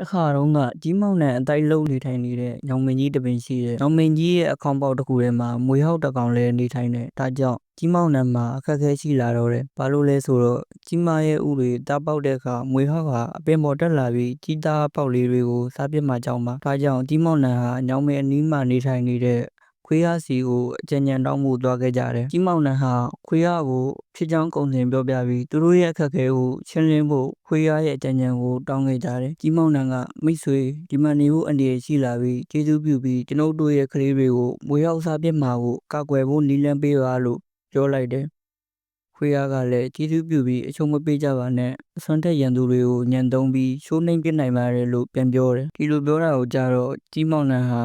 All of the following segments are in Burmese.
တစ်ခါတုန်းကကြီးမောင်နှံအတိုက်လုံးနေထိုင်နေတဲ့ညောင်မင်းကြီးတစ်ပင်ရှိတယ်။ညောင်မင်းကြီးရဲ့အခေါင်ပေါက်တစ်ခုထဲမှာမွေဟောက်တစ်ကောင်လည်းနေထိုင်တယ်။ဒါကြောင့်ကြီးမောင်နှံမှာအခက်အခဲရှိလာတော့တယ်။ဘာလို့လဲဆိုတော့ကြီးမရဲ့ဥတွေတားပေါက်တဲ့အခါမွေဟောက်ဟာအပင်ပေါ်တက်လာပြီးကြီးသားပေါက်လေးတွေကိုစားပစ်မှာကြောက်မှာ။ဒါကြောင့်ကြီးမောင်နှံဟာညောင်မင်းအနီးမှာနေထိုင်နေတဲ့ ခွေးရစီကိုအကြံဉာဏ်တောင်းဖို့သွားခဲ့ကြတယ်။ကြီးမောင်နှံဟာခွေးရကိုဖြစ်ကြောင်းကုံစင်ပြောပြပြီးသူတို့ရဲ့အခက်အခဲကိုရှင်းလင်းဖို့ခွေးရရဲ့အကြံဉာဏ်ကိုတောင်းခဲ့ကြတယ်။ကြီးမောင်နှံကမိတ်ဆွေဒီမှာနေဖို့အန္တရာယ်ရှိလာပြီးကျေးဇူးပြုပြီးကျွန်ုပ်တို့ရဲ့ကလေးတွေကိုမွေရောက်စားပြစ်မှာကိုကာကွယ်ဖို့နီလန်းပေးပါလို့ပြောလိုက်တယ်။ခွေးရကလည်းကျေးဇူးပြုပြီးအချုံမပေးကြပါနဲ့အစွမ်းထက်ရန်သူတွေကိုညံသုံးပြီးရှိုးနှိမ်ပစ်နိုင်ပါတယ်လို့ပြန်ပြောတယ်။ဒီလိုပြောတာကိုကြတော့ကြီးမောင်နှံဟာ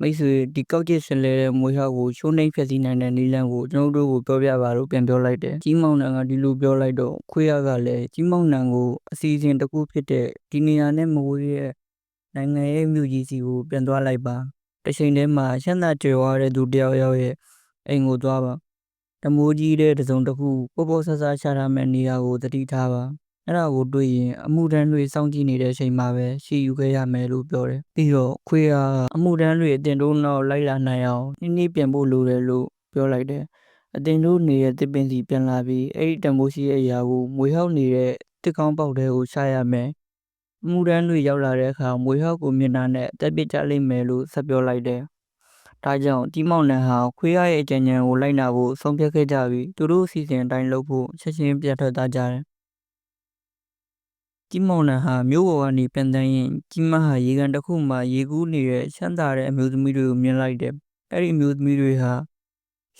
မိတ်ဆွေဒီကောက်ကျစ်ဆင်လဲတဲ့မွေးဟောက်ကိုရှိုးနှိမ်ဖျက်ဆီးနိုင်တဲ့နီလန်းကိုကျွန်တော်တို့ကိုပြောပြပါလို့ပြန်ပြောလိုက်တယ်ကြီးမောင်နှံကဒီလိုပြောလိုက်တော့ခွေးရကလည်းကြီးမောင်နှံကိုအစီအစဉ်တစ်ခုဖြစ်တဲ့ဒီနေရာနဲ့မဝေးရဲ့နိုင်ငံရဲ့မြို့ကြီးစီကိုပြန်သွားလိုက်ပါတစ်ချိန်တည်းမှာရှမ်းသာကြွယ်ဝတဲ့သူတယောက်ယောက်ရဲ့အိမ်ကိုသွားပါတမိုးကြီးတဲ့တစုံတစ်ခုပေါ်ပေါ်ဆဆရှာထားမဲ့နေရာကိုတတိထားပါ အဲ့ဒါကိုတွေ့ရင်အမှုတန်းတွေစောင့်ကြည့်နေတဲ့အချိန်မှာပဲရှီယူခဲ့ရမယ်လို့ပြောတယ်ပြီးတော့ခွေးကအမှုတန်းတွေအတင်တို့နောက်လိုက်လာနိုင်အောင်နှင်းနှီးပြန်ဖို့လိုတယ်လို့ပြောလိုက်တယ်အတင်တို့နေတဲ့တစ်ပင်စီပြန်လာပြီးအဲ့ဒီတမိုးရှိရဲ့အရာကိုမွေဟောက်နေတဲ့တစ်ကောင်းပေါက်တဲကိုရှာရမယ်အမှုတန်းတွေရောက်လာတဲ့အခါမွေဟောက်ကိုမျက်နှာနဲ့တက်ပစ်ကြလိမ့်မယ်လို့ဆက်ပြောလိုက်တယ်ဒါကြောင့်တီမောင်နှံဟာခွေးရရဲ့အကြံဉာဏ်ကိုလိုက်နာဖို့ဆုံးဖြတ်ခဲ့ကြပြီးသူတို့အစီအစဉ်အတိုင်းလုပ်ဖို့ချက်ချင်းပြန်ထွက်သွားကြတယ် ကြီးမောင်နှံဟာမြို့ပေါ်ကနေပြန်တန်းရင်ကြီးမဟာရေကန်တစ်ခုမှာရေကူးနေတဲ့ချမ်းသာတဲ့အမျိုးသမီးတွေကိုမြင်လိုက်တယ်။အဲ့ဒီအမျိုးသမီးတွေဟာ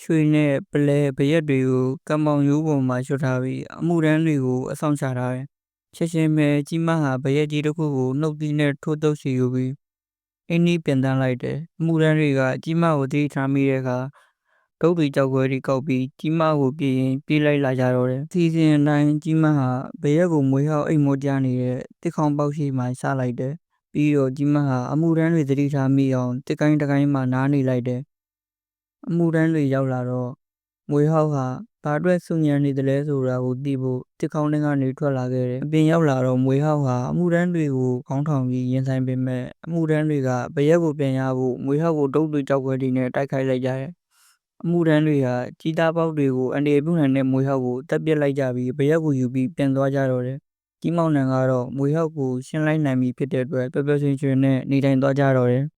ရွှေနဲ့ပလဲပရက်တွေကိုကံမောင်ရိုးပေါ်မှာရွှတ်ထားပြီးအမှုရန်တွေကိုအဆောင်ချထားတယ်။ချက်ချင်းပဲကြီးမဟာပရက်ကြီးတစ်ခုကိုနှုတ်သီးနဲ့ထိုးတုပ်စီယူပြီးအင်းကြီးပြန်တန်းလိုက်တယ်။အမှုရန်တွေကကြီးမကိုသတိထားမိတဲ့အခါ ဒုတ်တွေကြောက်ခွဲတွေကောက်ပြီးကြီးမကိုပြေးရင်ပြေးလိုက်လာကြတော့တယ်။စီစဉ်အတိုင်းကြီးမဟာဘရက်ကိုမွေးဟောက်အိမ်မောကြနေတဲ့တစ်ခေါင်ပေါက်ရှိမှစလိုက်တယ်။ပြီးတော့ကြီးမဟာအမှုရန်တွေသတိထားမိအောင်တစ်ကိုင်းတစ်ကိုင်းမှနားနေလိုက်တယ်။အမှုရန်တွေရောက်လာတော့မွေးဟောက်ဟာဘာအတွက်စုညံနေတယ်လဲဆိုတာကိုသိဖို့တစ်ခေါင်းထဲကနေထွက်လာခဲ့တယ်။အပြင်ရောက်လာတော့မွေဟောက်ဟာအမှုရန်တွေကိုခေါင်းထောင်ပြီးရင်ဆိုင်ပေမဲ့အမှုရန်တွေကဘရက်ကိုပြန်ရဖို့မွေဟောက်ကိုတုတ်တွေကြောက်ခွဲတွေနဲ့တိုက်ခိုက်လိုက်ကြတယ်။ အမှုရန်တွေဟာကြီးသားပေါက်တွေကိုအန်ဒီပြုနိုင်တဲ့မွေဟောက်ကိုတက်ပစ်လိုက်ကြပြီးဘရက်ကိုယူပြီးပြန်သွားကြတော့တယ်။ကြီးမောင်နှံကတော့မွေဟောက်ကိုရှင်းလိုက်နိုင်ပြီဖြစ်တဲ့အတွက်ပျော်ပျော်ရွှင်ရွှင်နဲ့နေထိုင်သွားကြတော့တယ်။